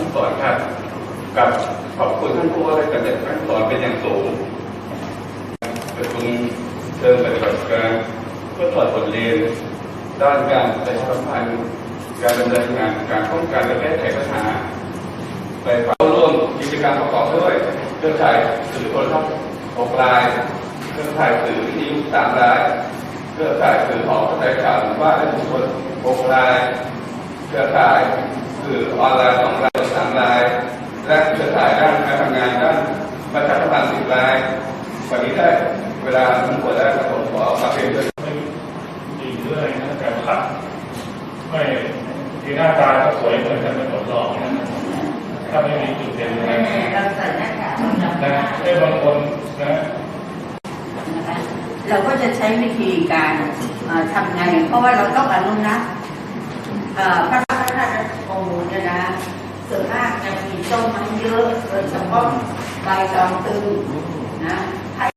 ขั้นตอนครับกับขอบคุณท่านผู้ว่าราชการจังหวัดขั้นตอนเป็นอย่างสูงประชุมเชิงปฏิบัติการเพื่อถอดบทเรียนด้านการประชาสัมพันธ์การดำเนินงานการป้องกันและแก้ไขปัญหาไปเข้าร่วมกิจกรรมประกอบด้วยเครือข่ายสื่อโทรทัศน์หกรายเครือข่ายสื่อวิทยุสามรายเครือข่ายสื่อหอกระจายข่าวหมู่บ้านและชุมชนหกรายเครือข่ายสื่อออนไลน์สองราย และเครือข่ายด้านการทำงานด้านประชาสัมพันธ์สิบรายวันนี้ได้เวลาสมควรแล้วครับผมขอฝากเรียนด้วยไม่ดีเรื่อยนะแต่ขัดไม่ทีหน้าตาก็สวยเหมือนกันเป็นหมดหลอกนะถ้าไม่มีจุดเด่นอะไรแม่เราใส่หน้ากากเราจำหนะน้าไอ้บางคนนะนะคะเราก็จะใช้วิธีการเอ่อทำไง เพราะว่าเราต้องอนุรักษ์ ส้มมันเยอะโดยเฉพาะใบจองตึงนะไทย